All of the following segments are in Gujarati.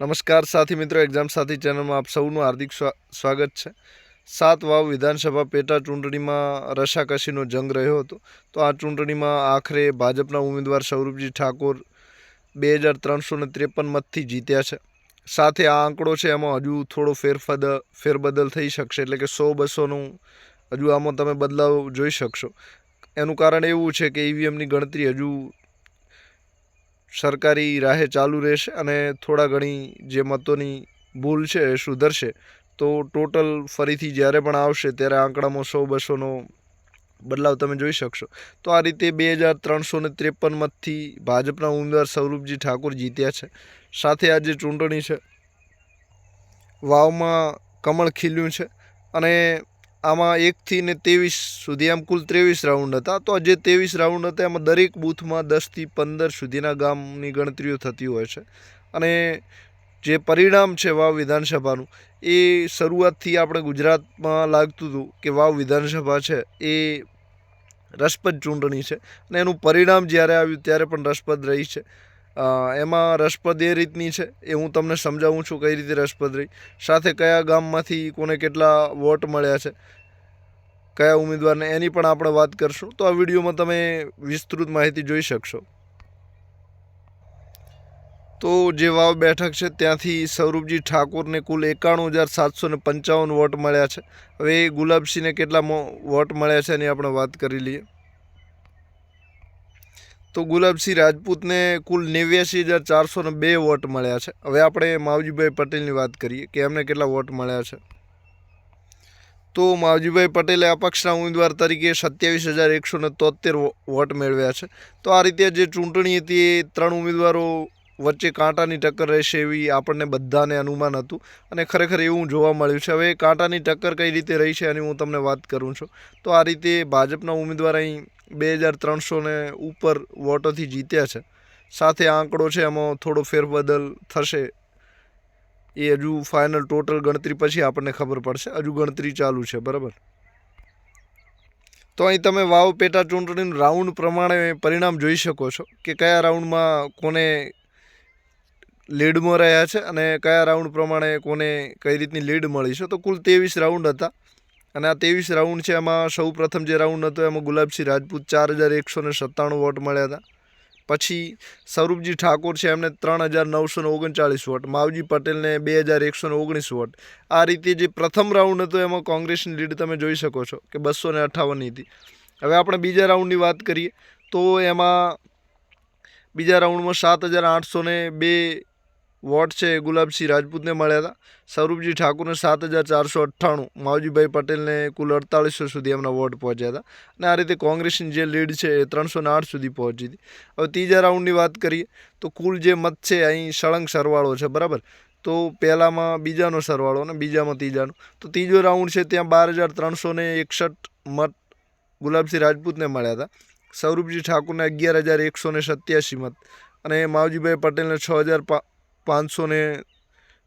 નમસ્કાર સાથી મિત્રો એક્ઝામ સાથી ચેનલમાં આપ સૌનું હાર્દિક સ્વાગત છે. સાત વાવ વિધાનસભા પેટા ચૂંટણીમાં રસાકસીનો જંગ રહ્યો હતો. તો આ ચૂંટણીમાં આખરે ભાજપના ઉમેદવાર સૌરભજી ઠાકોર બે હજાર ત્રણસો ને ત્રેપન મતથી જીત્યા છે. સાથે આ આંકડો છે, એમાં હજુ થોડો ફેરફદ, ફેરબદલ થઈ શકશે. એટલે કે સો બસોનું હજુ આમાં તમે બદલાવ જોઈ શકશો. એનું કારણ એવું છે કે ઈવીએમની ગણતરી હજુ સરકારી રાહે ચાલુ રહેશે અને થોડા ઘણી જે મતોની ભૂલ છે એ સુધરશે. તો ટોટલ ફરીથી જ્યારે પણ આવશે ત્યારે આંકડામાં સો બસોનો બદલાવ તમે જોઈ શકશો. તો આ રીતે બે હજાર ત્રણસો ને ત્રેપન મતથી ભાજપના ઉમેદવાર સૌરભજી ઠાકોર જીત્યા છે. સાથે આ જે ચૂંટણી છે, વાવમાં કમળ ખીલ્યું છે અને આમાં એકથી ને ત્રેવીસ સુધી આમ કુલ ત્રેવીસ રાઉન્ડ હતા. તો જે ત્રેવીસ રાઉન્ડ હતા, એમાં દરેક બૂથમાં દસથી પંદર સુધીના ગામની ગણતરીઓ થતી હોય છે. અને જે પરિણામ છે વાવ વિધાનસભાનું, એ શરૂઆતથી આપણે ગુજરાતમાં લાગતું હતું કે વાવ વિધાનસભા છે, એ રસપ્રદ ચૂંટણી છે. અને એનું પરિણામ જ્યારે આવ્યું, ત્યારે પણ રસપ્રદ રહી છે. એમાં રસપ્રદ એ રીતની છે. એ હું તમને સમજાવું છું કઈ રીતે રસપ્રદ રહી. સાથે કયા ગામમાંથી કોને કેટલા વોટ મળ્યા છે, કયા ઉમેદવારને એની પણ આપણે વાત કરશું. તો આ વિડીયોમાં તમે વિસ્તૃત માહિતી જોઈ શકશો. તો જે વાવ બેઠક છે ત્યાંથી સૌરભજી ઠાકોરને કુલ એકાણું હજાર સાતસો ને પંચાવન વોટ મળ્યા છે. હવે ગુલાબસિંહને કેટલા વોટ મળ્યા છે એની આપણે વાત કરી લઈએ. તો ગુલાબસિંહ રાજપૂતને કુલ નેવ્યાસી હજાર ચારસો ને બે વોટ મળ્યા છે. હવે આપણે માવજીભાઈ પટેલની વાત કરીએ કે એમને કેટલા વોટ મળ્યા છે. તો માવજીભાઈ પટેલે અપક્ષના ઉમેદવાર તરીકે સત્યાવીસ હજાર એકસો ને તોતેર વોટ મેળવ્યા છે. તો આ રીતે જે ચૂંટણી હતી એ ત્રણ ઉમેદવારો વચ્ચે કાંટાની ટક્કર રહેશે એવી આપણને બધાને અનુમાન હતું અને ખરેખર એવું જોવા મળ્યું છે. હવે કાંટાની ટક્કર કઈ રીતે રહી છે એની હું તમને વાત કરું છું. તો આ રીતે ભાજપના ઉમેદવાર અહીં બે હજાર ત્રણસોને ઉપર વોટોથી જીત્યા છે. સાથે આંકડો છે, એમાં થોડો ફેરબદલ થશે. એ હજુ ફાઇનલ ટોટલ ગણતરી પછી આપણને ખબર પડશે. હજુ ગણતરી ચાલુ છે, બરાબર? તો અહીં તમે વાવ પેટા ચૂંટણીનું રાઉન્ડ પ્રમાણે પરિણામ જોઈ શકો છો કે કયા રાઉન્ડમાં કોને લીડમાં રહ્યા છે અને કયા રાઉન્ડ પ્રમાણે કોને કઈ રીતની લીડ મળી છે. તો કુલ ત્રેવીસ રાઉન્ડ હતા. અને આ ત્રેવીસ રાઉન્ડ છે, એમાં સૌ પ્રથમ જે રાઉન્ડ હતો, એમાં ગુલાબસિંહ રાજપૂત ચાર હજાર એકસો ને સત્તાણું વોટ મળ્યા હતા. પછી સ્વરૂપજી ઠાકોર છે, એમને ત્રણ હજાર નવસો ને ઓગણચાળીસ વોટ, માવજી પટેલને બે હજાર એકસો ને ઓગણીસ વોટ. આ રીતે જે પ્રથમ રાઉન્ડ હતો, એમાં કોંગ્રેસની લીડ તમે જોઈ શકો છો, કે બસો ને અઠ્ઠાવનની હતી. હવે આપણે બીજા રાઉન્ડની વાત કરીએ, તો એમાં બીજા રાઉન્ડમાં સાત હજાર આઠસો ને બે વોટ છે એ ગુલાબસિંહ રાજપૂતને મળ્યા હતા. સૌરભજી ઠાકુરને સાત હજાર ચારસો અઠ્ઠાણું, માવજીભાઈ પટેલને કુલ અડતાળીસો સુધી એમના વોટ પહોંચ્યા હતા. અને આ રીતે કોંગ્રેસની જે લીડ છે એ ત્રણસો આઠ સુધી પહોંચી હતી. હવે ત્રીજા રાઉન્ડની વાત કરીએ, તો કુલ જે મત છે અહીં સળંગ સરવાળો છે, બરાબર? તો પહેલામાં બીજાનો સરવાળો અને બીજામાં ત્રીજાનો. તો ત્રીજો રાઉન્ડ છે ત્યાં બાર હજાર ત્રણસો એકસઠ મત ગુલાબસિંહ રાજપૂતને મળ્યા હતા. સૌરભજી ઠાકુરને અગિયાર હજાર એકસો સત્યાસી મત અને માવજીભાઈ પટેલને છ હજાર પાંચસો ને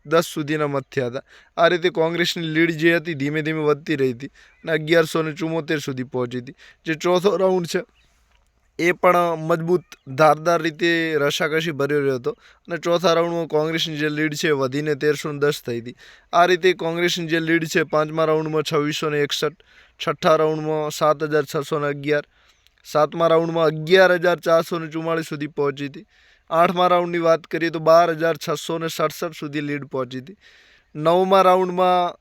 દસ સુધીના મત થયા હતા. આ રીતે કોંગ્રેસની લીડ જે હતી, ધીમે ધીમે વધતી રહી હતી અને અગિયારસો ને ચુમ્મોતેર સુધી પહોંચી હતી. જે ચોથો રાઉન્ડ છે, એ પણ મજબૂત, ધારદાર રીતે રસાકસી ભર્યો રહ્યો હતો અને ચોથા રાઉન્ડમાં કોંગ્રેસની જે લીડ છે વધીને તેરસો દસ થઈ હતી. આ રીતે કોંગ્રેસની જે લીડ છે, પાંચમા રાઉન્ડમાં છવ્વીસો ને એકસઠ, છઠ્ઠા રાઉન્ડમાં સાત હજાર છસો ને અગિયાર, સાતમા રાઉન્ડમાં અગિયાર હજાર ચારસો ને ચુમ્માળીસ સુધી પહોંચી હતી. આઠમા રાઉન્ડની વાત કરીએ તો બાર હજાર છસો ને સડસઠ સુધી લીડ પહોંચી હતી. નવમા રાઉન્ડમાં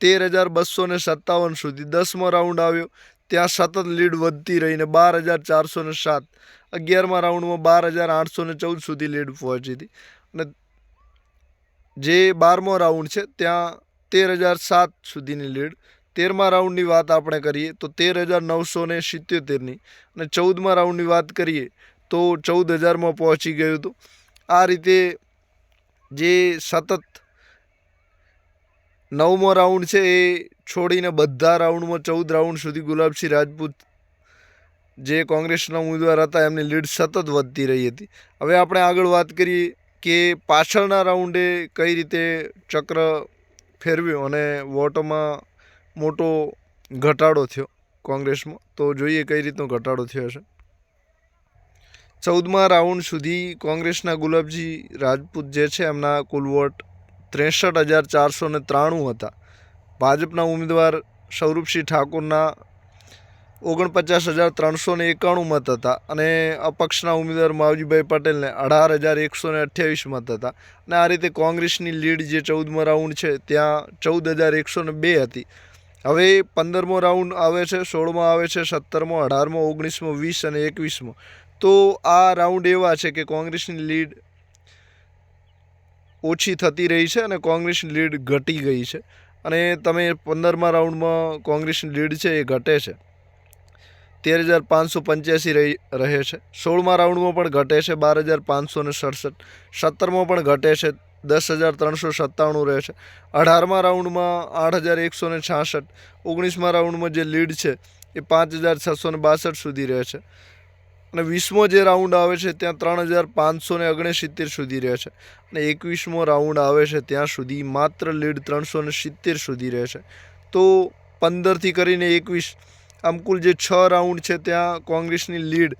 તેર હજાર બસો ને સત્તાવન સુધી દસમો રાઉન્ડ આવ્યો. ત્યાં સતત લીડ વધતી રહીને બાર હજાર ચારસો ને સાત. અગિયારમા રાઉન્ડમાં બાર હજાર આઠસો ને ચૌદ સુધી લીડ પહોંચી હતી. અને જે બારમો રાઉન્ડ છે, ત્યાં તેર હજાર સાત સુધીની લીડ. તેરમા રાઉન્ડની વાત આપણે કરીએ તો તેર હજાર નવસો ને સિત્યોતેરની. અને ચૌદમા રાઉન્ડની વાત કરીએ તો ચૌદ હજારમાં પહોંચી ગયું હતું. આ રીતે જે સતત નવમો રાઉન્ડ છે એ છોડીને બધા રાઉન્ડમાં ચૌદ રાઉન્ડ સુધી ગુલાબસિંહ રાજપૂત જે કોંગ્રેસના ઉમેદવાર હતા, એમની લીડ સતત વધતી રહી હતી. હવે આપણે આગળ વાત કરીએ કે પાછળના રાઉન્ડે કઈ રીતે ચક્ર ફેરવ્યું અને વોટોમાં મોટો ઘટાડો થયો કોંગ્રેસમાં. તો જોઈએ કઈ રીતનો ઘટાડો થયો છે ચૌદમા રાઉન્ડ સુધી કોંગ્રેસના ગુલાબજી રાજપૂત જે છે, એમના કુલ વોટ ત્રેસઠ હજાર ચારસો ને ત્રાણું હતા. ભાજપના ઉમેદવાર સૌરભસિંહ ઠાકોરના ઓગણપચાસ હજાર ત્રણસો ને એકાણું મત હતા અને અપક્ષના ઉમેદવાર માવજીભાઈ પટેલને અઢાર હજાર એકસો ને અઠ્યાવીસ મત હતા. અને આ રીતે કોંગ્રેસની લીડ જે ચૌદમો રાઉન્ડ છે, ત્યાં ચૌદ હજાર એકસો ને બે હતી. હવે પંદરમો રાઉન્ડ આવે છે, સોળમો આવે છે, સત્તરમો, અઢારમો, ઓગણીસમો, વીસ અને એકવીસમો. તો આ રાઉન્ડ એવા છે કે કોંગ્રેસની લીડ ઓછી થતી રહી છે અને કોંગ્રેસની લીડ ઘટી ગઈ છે. અને તમે પંદરમા રાઉન્ડમાં કોંગ્રેસની લીડ છે એ ઘટે છે. તેર હજાર પાંચસો પંચ્યાસી રહી, રહે છે. સોળમા રાઉન્ડમાં પણ ઘટે છે, બાર હજાર પાંચસો ને સડસઠ. સત્તરમાં પણ ઘટે છે, દસ હજાર ત્રણસો સત્તાણું રહે છે. અઢારમા રાઉન્ડમાં આઠ હજાર એકસો ને છાસઠ. ઓગણીસમા રાઉન્ડમાં જે લીડ છે એ પાંચ હજાર છસો ને બાસઠ સુધી રહે છે. અને વીસમો જે રાઉન્ડ આવે છે ત્યાં ત્રણ હજાર પાંચસો ને ઓગણસિત્તેર સુધી રહે છે. અને એકવીસમો રાઉન્ડ આવે છે ત્યાં સુધી માત્ર લીડ ત્રણસો ને સિત્તેર સુધી રહે છે. તો પંદરથી કરીને એકવીસ, આમ કુલ જે છ રાઉન્ડ છે ત્યાં કોંગ્રેસની લીડ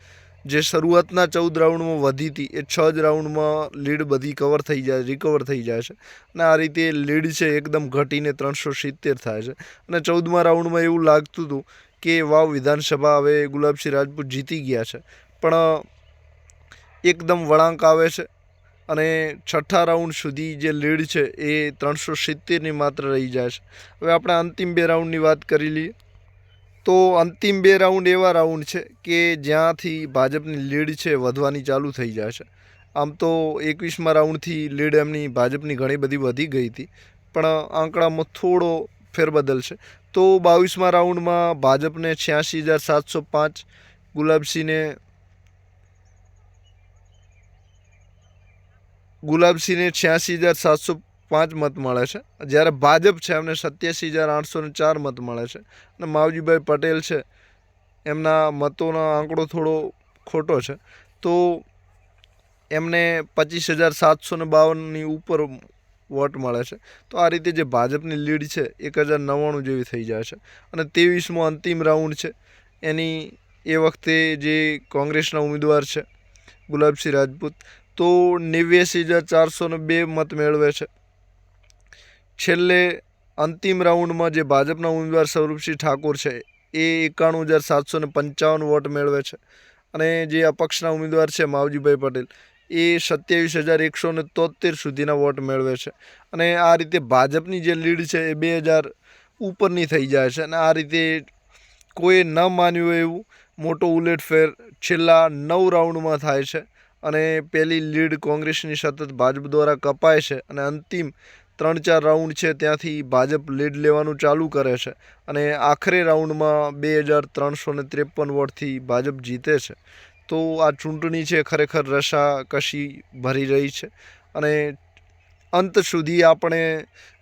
જે શરૂઆતના ચૌદ રાઉન્ડમાં વધી હતી, એ છ જ રાઉન્ડમાં લીડ બધી કવર થઈ જાય રિકવર થઈ જાય છે. અને આ રીતે લીડ છે એકદમ ઘટીને ત્રણસો સિત્તેર થાય છે. અને ચૌદમા રાઉન્ડમાં એવું લાગતું હતું કે વાવ વિધાનસભા હવે ગુલાબસિંહ રાજપૂત જીતી ગયા છે. પણ એકદમ વળાંક આવે છે અને છઠ્ઠા રાઉન્ડ સુધી જે લીડ છે એ ત્રણસો સિત્તેરની માત્ર રહી જાય છે. હવે આપણે અંતિમ બે રાઉન્ડની વાત કરી લઈએ. તો અંતિમ બે રાઉન્ડ એવા રાઉન્ડ છે કે જ્યાંથી ભાજપની લીડ છે વધવાની ચાલુ થઈ જાય છે. આમ તો એકવીસમા રાઉન્ડથી લીડ એમની ભાજપની ઘણી બધી વધી ગઈ હતી. પણ, આંકડામાં થોડો ફેરબદલ છે. તો બાવીસમા રાઉન્ડમાં ભાજપને છ્યાસી હજાર સાતસો પાંચ, ગુલાબસિંહને ગુલાબસિંહને છ્યાસી હજાર સાતસો પાંચ મત મળે છે. જ્યારે ભાજપ છે એમને સત્યાસી હજાર આઠસો ને ચાર મત મળે છે. અને માવજીભાઈ પટેલ છે એમના મતોનો આંકડો થોડો ખોટો છે. તો એમને પચીસ હજાર સાતસો ને બાવનની ઉપર વોટ મળે છે. તો આ રીતે જે ભાજપની લીડ છે, એક હજાર નવ્વાણું જેવી થઈ જાય છે. અને ત્રેવીસમો અંતિમ રાઉન્ડ છે. એની એ વખતે જે કોંગ્રેસના ઉમેદવાર છે, ગુલાબસિંહ રાજપૂત, તો નેવ્યાસી હજાર ચારસોને બે મત મેળવે છે. છેલ્લે અંતિમ રાઉન્ડમાં જે ભાજપના ઉમેદવાર સ્વરૂપસિંહ ઠાકોર છે, એ એકાણું હજાર સાતસો પંચાવન વોટ મેળવે છે. અને જે અપક્ષના ઉમેદવાર છે, માવજીભાઈ પટેલ એ સત્યાવીસ હજાર એકસો ને તોતેર સુધીના વોટ મેળવે છે. અને આ રીતે ભાજપની જે લીડ છે એ બે હજાર ઉપરની થઈ જાય છે. અને આ રીતે કોઈએ ન માન્યું એવું મોટો ઉલેટફેર છેલ્લા નવ રાઉન્ડમાં થાય છે. અને પહેલી લીડ કોંગ્રેસની સતત ભાજપ દ્વારા કપાય છે અને અંતિમ ત્રણ ચાર રાઉન્ડ છે ત્યાંથી ભાજપ લીડ લેવાનું ચાલુ કરે છે. અને આખરે રાઉન્ડમાં બે હજાર ત્રણસો ને ત્રેપન વોટથી ભાજપ જીતે છે. તો આ ચૂંટણી છે ખરેખર રસા કશી ભરી રહી છે અને અંત સુધી આપણે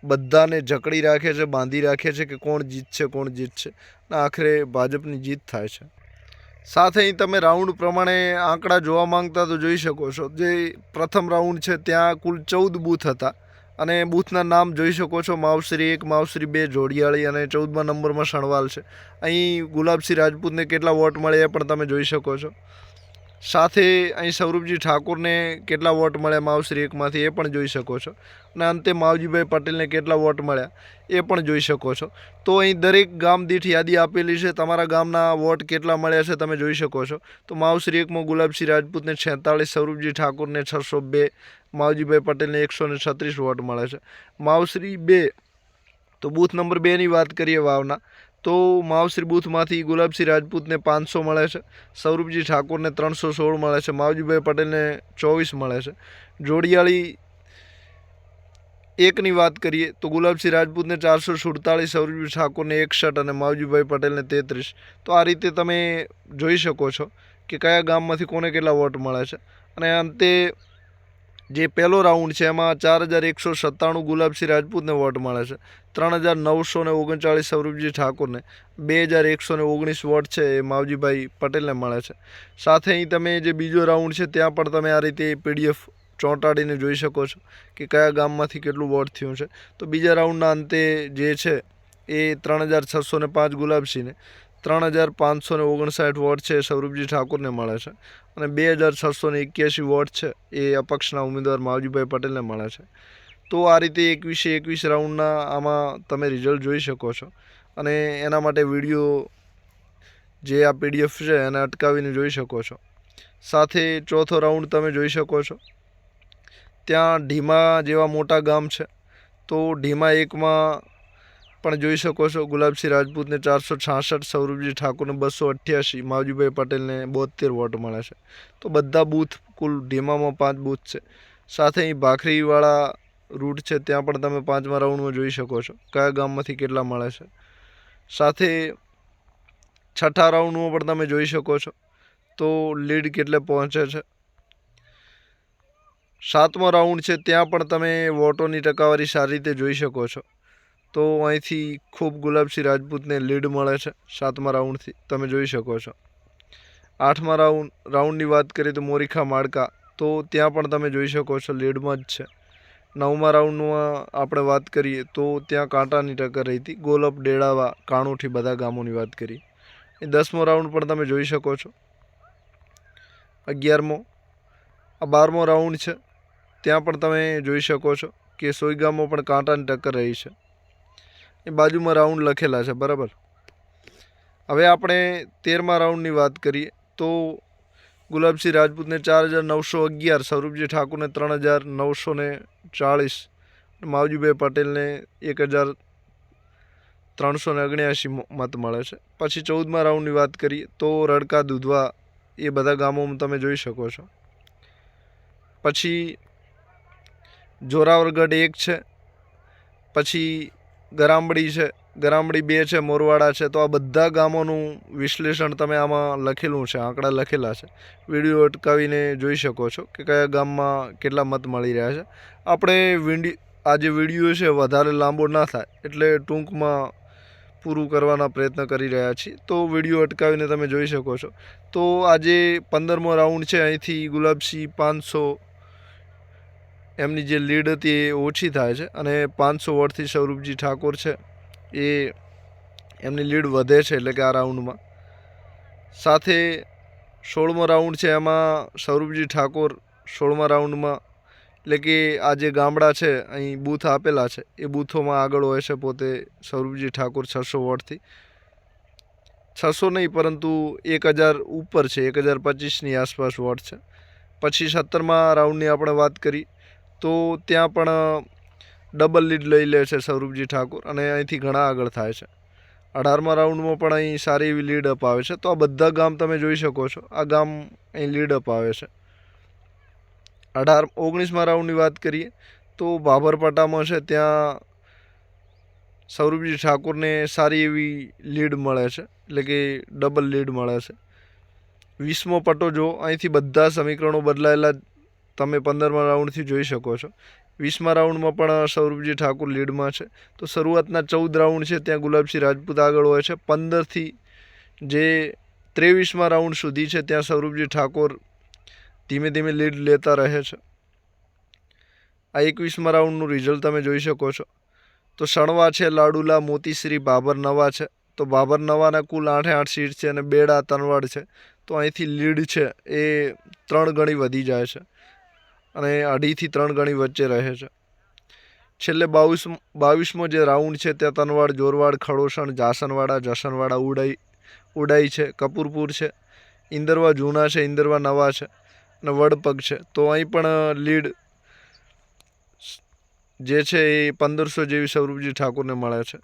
બધાને જકડી રાખે છે, બાંધી રાખે છે કે કોણ જીતશે કોણ જીતશે અને આખરે ભાજપની જીત થાય છે. સાથે તમે રાઉન્ડ પ્રમાણે આંકડા જોવા માંગતા તો જોઈ શકો છો. જે પ્રથમ રાઉન્ડ છે ત્યાં કુલ ચૌદ બૂથ હતા અને બૂથના નામ જોઈ શકો છો. માવશ્રી એક માવશ્રી બે, જોડિયાળી અને ચૌદમા નંબરમાં સણવાલ છે. અહીં ગુલાબસિંહ રાજપૂતને કેટલા વોટ મળ્યા પણ તમે જોઈ શકો છો. સાથે અહીં સૌરભજી ઠાકોરને કેટલા વોટ મળ્યા? માવશ્રી એકમાંથી એ પણ જોઈ શકો છો. અને અંતે માવજીભાઈ પટેલને કેટલા વોટ મળ્યા? એ પણ જોઈ શકો છો. તો અહીં દરેક ગામ દીઠ યાદી આપેલી છે. તમારા ગામના વોટ કેટલા મળ્યા છે તમે જોઈ શકો છો. તો માવશ્રી એકમાં ગુલાબસિંહ રાજપૂતને છેતાળીસ, સૌરભજી ઠાકોરને છસો બે, માવજીભાઈ પટેલને એકસો ને છત્રીસ વોટ મળે છે. માવશ્રી બે. તો બૂથ નંબર બેની વાત કરીએ વાવના. તો માવશ્રી બૂથમાંથી ગુલાબસિંહ રાજપૂતને પાંચસો મળે છે, સૌરભજી ઠાકોરને ત્રણસો સોળ મળે છે, માવજીભાઈ પટેલને ચોવીસ મળે છે. જોડિયાળી એકની વાત કરીએ તો ગુલાબસિંહ રાજપૂતને ચારસો સુડતાળીસ, સૌરભજી ઠાકોરને એકસઠ અને માવજીભાઈ પટેલને તેત્રીસ. તો આ રીતે તમે જોઈ શકો છો કે કયા ગામમાંથી કોને કેટલા વોટ મળે છે. અને અંતે જે પહેલો રાઉન્ડ છે, એમાં ચાર હજાર એકસો સત્તાણું ગુલાબસિંહ રાજપૂતને વોટ મળે છે. ત્રણ હજાર નવસો ને ઓગણચાળીસ સૌરભજી ઠાકોરને બે હજાર એકસો ને ઓગણીસ વોટ છે, એ માવજીભાઈ પટેલને મળે છે. સાથે અહીં તમે જે બીજો રાઉન્ડ છે, ત્યાં પણ તમે આ રીતે પીડીએફ ચોંટાડીને જોઈ શકો છો કે કયા ગામમાંથી કેટલું વોટ થયું છે. તો બીજા રાઉન્ડના અંતે જે છે, એ ત્રણ હજાર છસો ને પાંચ ગુલાબસિંહને ત્રણ હજાર પાંચસો ને ઓગણસાઠ વોટ છે સ્વરૂપજી ઠાકોરને મળે છે. અને બે હજાર છસો ને એક્યાસી વોટ છે એ અપક્ષના ઉમેદવાર માવજીભાઈ પટેલને મળે છે. તો આ રીતે એકવીસે એકવીસ રાઉન્ડના આમાં તમે રિઝલ્ટ જોઈ શકો છો. અને એના માટે વીડિયો જે આ પીડીએફ છે એને અટકાવીને જોઈ શકો છો. સાથે ચોથો રાઉન્ડ તમે જોઈ શકો છો. ત્યાં ઢીમા જેવા મોટા ગામ છે. તો ઢીમા એકમાં પણ જોઈ શકો છો, ગુલાબસિંહ રાજપૂતને ચારસો છાસઠ, સૌરભજી ઠાકોરને બસો અઠ્યાસી, માવજીભાઈ પટેલને બોતેર વોટ મળે છે. તો બધા બૂથ કુલ ઢીમામાં પાંચ બૂથ છે. સાથે અહીં ભાખરીવાળા રૂટ છે, ત્યાં પણ તમે પાંચમા રાઉન્ડમાં જોઈ શકો છો, કયા ગામમાંથી કેટલા મળે છે. સાથે છઠ્ઠા રાઉન્ડમાં પણ તમે જોઈ શકો છો, તો લીડ કેટલે પહોંચે છે. સાતમો રાઉન્ડ છે, ત્યાં પણ તમે વોટોની ટકાવારી સારી રીતે જોઈ શકો છો. તો અહીંથી ખૂબ ગુલાબસિંહ રાજપૂતને લીડ મળે છે સાતમા રાઉન્ડથી. તમે જોઈ શકો છો. આઠમા રાઉન્ડ, રાઉન્ડની વાત કરીએ તો મોરીખા માળકા તો ત્યાં પણ તમે જોઈ શકો છો લીડમાં જ છે. નવમા રાઉન્ડમાં આપણે વાત કરીએ તો ત્યાં કાંટાની ટક્કર રહી હતી. ગોલપ ડેડાવા, કાણુઠી બધા ગામોની વાત કરી એ દસમો રાઉન્ડ પણ તમે જોઈ શકો છો. અગિયારમો. આ બારમો રાઉન્ડ છે. ત્યાં પણ તમે જોઈ શકો છો કે સોઈગામમાં પણ કાંટાની ટક્કર રહી છે. એ બાજુમાં રાઉન્ડ લખેલા છે, બરાબર? હવે આપણે તેરમા રાઉન્ડની વાત કરીએ તો ગુલાબસિંહ રાજપૂતને ચાર હજાર નવસો અગિયાર સ્વરૂપજી ઠાકુરને ત્રણ હજાર નવસો ને ચાળીસ માવજીભાઈ પટેલને એક હજાર ત્રણસો ને અગણ્યાસી મત મળે છે. પછી ચૌદમા રાઉન્ડની વાત કરીએ તો રડકા દૂધવા એ બધા ગામોમાં તમે જોઈ શકો છો. પછી જોરાવરગઢ એક છે. પછી ગરામડી છે, ગરામડી બે છે, મોરવાડા છે, તો આ બધા ગામોનું વિશ્લેષણ તમે આમાં લખેલું છે, આંકડા લખેલા છે. વીડિયો અટકાવીને જોઈ શકો છો કે કયા ગામમાં કેટલા મત મળી રહ્યા છે. આપણે વિડી, આ જે વીડિયો છે વધારે લાંબો ના થાય, એટલે ટૂંકમાં પૂરું કરવાના પ્રયત્ન કરી રહ્યા છીએ. તો વીડિયો અટકાવીને તમે જોઈ શકો છો. તો આજે પંદરમો રાઉન્ડ છે, અહીંથી ગુલાબસિંહ પાંચસો એમની જે લીડ હતી એ ઓછી થાય છે અને પાંચસો વોટથી સ્વરૂપજી ઠાકોર છે, એ એમની લીડ વધે છે એટલે કે આ રાઉન્ડમાં. સાથે સોળમો રાઉન્ડ છે એમાં સ્વરૂપજી ઠાકોર સોળમા રાઉન્ડમાં, એટલે કે આ જે ગામડા છે, અહીં બૂથ આપેલા છે, એ બૂથોમાં આગળ હોય છે પોતે સ્વરૂપજી ઠાકોર છસો વોટથી છસો નહીં, પરંતુ એક હજાર ઉપર છે, એક હજાર પચીસની આસપાસ વોટ છે. પછી સત્તરમા રાઉન્ડની આપણે વાત કરી તો ત્યાં પણ ડબલ લીડ લઈ લે છે સ્વરૂપજી ઠાકોર અને અહીંથી ઘણા આગળ થાય છે. અઢારમા રાઉન્ડમાં પણ અહીં સારી એવી લીડ અપાવે છે. તો આ બધા ગામ તમે જોઈ શકો છો. આ ગામ અહીં લીડ અપાવે છે. અઢાર, ઓગણીસમા રાઉન્ડની વાત કરીએ, તો બાબરપટામાં છે ત્યાં સૌરભજી ઠાકોરને સારી એવી લીડ મળે છે. એટલે કે ડબલ લીડ મળે છે. વીસમો પટ્ટો જો અહીંથી બધા સમીકરણો બદલાયેલા તમે પંદરમા રાઉન્ડથી જોઈ શકો છો. વીસમા રાઉન્ડમાં પણ સૌરભજી ઠાકુર લીડમાં છે. તો શરૂઆતના ચૌદ રાઉન્ડ છે, ત્યાં ગુલાબસિંહ રાજપૂત આગળ હોય છે. પંદરથી જે ત્રેવીસમા રાઉન્ડ સુધી છે, ત્યાં સૌરભજી ઠાકોર ધીમે ધીમે લીડ લેતા રહે છે. આ એકવીસમા રાઉન્ડનું રિઝલ્ટ તમે જોઈ શકો છો. તો સણવા છે, લાડુલા, મોતીશ્રી બાબર નવા છે. તો બાબર નવાના કુલ આઠે આઠ સીટ છે અને બેડા, તનવાડ છે. તો અહીંથી લીડ છે એ ત્રણ ગણી વધી જાય છે. અને અઢીથી ત્રણ ગણી વચ્ચે રહે છે. છેલ્લે બાવીસ બાવીસમો જે રાઉન્ડ છે ત્યાં તનવાડ, જોરવાડ, ખડોસણ, જાસનવાડા, જસનવાડા ઉડાઈ ઉડાઈ છે, કપૂરપુર છે ઇન્દરવા જૂના છે ઇન્દરવા નવા છે અને વડપગ છે. તો અહીં પણ લીડ જે છે એ પંદરસો જેવી સૌરભજી ઠાકોરને મળે છે.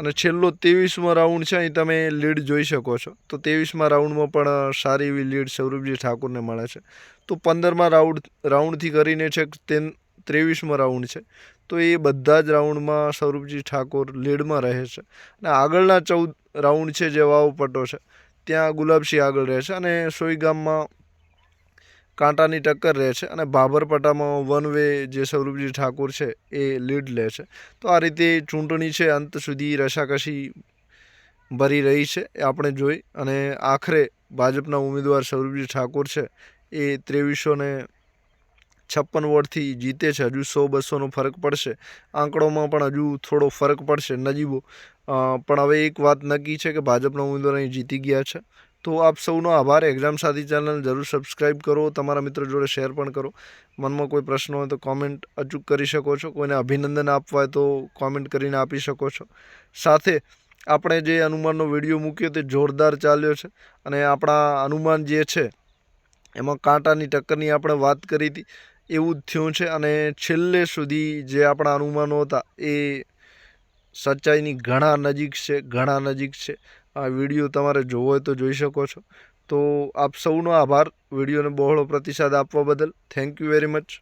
અને છેલ્લો ત્રેવીસમો રાઉન્ડ છે, અહીં તમે લીડ જોઈ શકો છો. તો ત્રેવીસમા રાઉન્ડમાં પણ સારી એવી લીડ સૌરભજી ઠાકોરને મળે છે. તો પંદરમા રાઉન્ડ રાઉન્ડથી કરીને છે તેન, ત્રેવીસમો રાઉન્ડ છે. તો એ બધા જ રાઉન્ડમાં સૌરભજી ઠાકોર લીડમાં રહે છે. અને આગળના ચૌદ રાઉન્ડ છે જે વાવ છે, ત્યાં ગુલાબસિંહ આગળ રહે છે. અને સોઈ ગામમાં કાંટાની ટક્કર રહે છે અને બાબરપટામાં વન વે જે સૌરભજી ઠાકોર છે એ લીડ લે છે. તો આ રીતે ચૂંટણી છે, અંત સુધી રસાકસી ભરી રહી છે એ આપણે જોઈ અને આખરે ભાજપના ઉમેદવાર સૌરભજી ઠાકોર છે એ ત્રેવીસો ને છપ્પન વોટથી જીતે છે. હજુ સો બસોનો ફરક પડશે. આંકડોમાં પણ હજુ થોડો ફરક પડશે નજીવો. પણ હવે એક વાત નક્કી છે કે ભાજપના ઉમેદવાર અહીં જીતી ગયા છે. તો આપ સૌનો આભાર. એક્ઝામ સાથી ચેનલ જરૂર સબસ્ક્રાઇબ કરો, તમારા મિત્રો જોડે શેર પણ કરો. મનમાં કોઈ પ્રશ્ન હોય તો કોમેન્ટ અચૂક કરી શકો છો. કોઈને અભિનંદન આપવા હોય તો કોમેન્ટ કરીને આપી શકો છો. સાથે આપણે જે અનુમાનનો વીડિયો મૂક્યો તે જોરદાર ચાલ્યો છે અને આપણા અનુમાન જે છે, એમાં કાંટાની ટક્કરની આપણે વાત કરી હતી, એવું જ થયું છે અને છેલ્લે સુધી જે આપણા અનુમાનો હતા એ સચ્ચાઈની ઘણા નજીક છે, ઘણા નજીક છે. આ વીડિયો તમારે જોવો હોય તો જોઈ શકો છો. તો આપ સૌનો આભાર. વિડીયોને બહોળો પ્રતિસાદ આપવા બદલ. Thank you very much